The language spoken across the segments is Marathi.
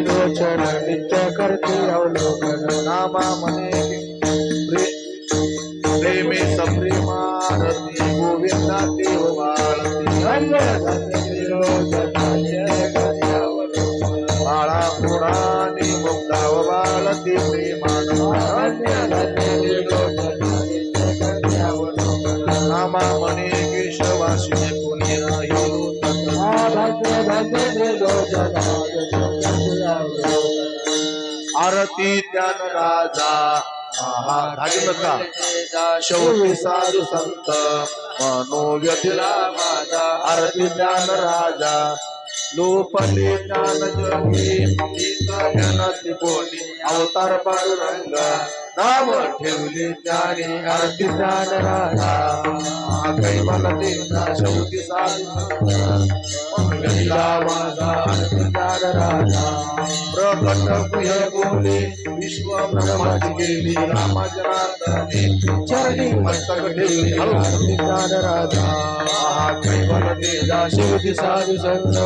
लोचन नित्य करते अवलोकन. नामा मने प्रे- प्रेमे सप्रेमारती गोविंदा देव बाळा पुराणी मुक्ताव बाळती प्रेमान. नामा मने केशवासी कोणी आरती ज्ञान राजा हा शेवटी साधू संत मनोव्यथिला माझा. आरती ज्ञान राजा लोपले ज्ञान जगी ज्ञानाची बोली अवतार पांडुरंग नाम ठेवले त्याने आरती ज्ञान राजा काही मला ते शेवटी साधला माझा आरती ज्ञान राजा प्रकट प्रिय बोले विश्व ब्रह्माची गेली रामाजनार्दने चरणी मस्तक ठेवली आरती ज्ञान राजा काही कैवल तेजा शेवटी साधू संत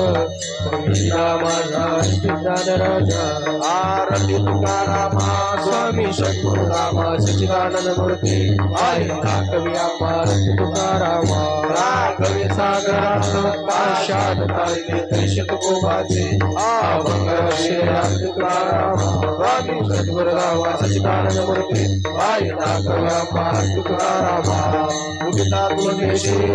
माझा आरती ज्ञान राजा आरती तुकारामा स्वामी शंकर रामा सचिदानंद मूर्ती आई कवी आरती तुकारामा राघवे सागरात काशात तारले त्रिशत कोबाचे अभंग श्रेयात तुकारामा स्वामी सद्गुर रामा सचिदानंद मूर्ती आई कवी तुकारामा उदिता तुझे श्री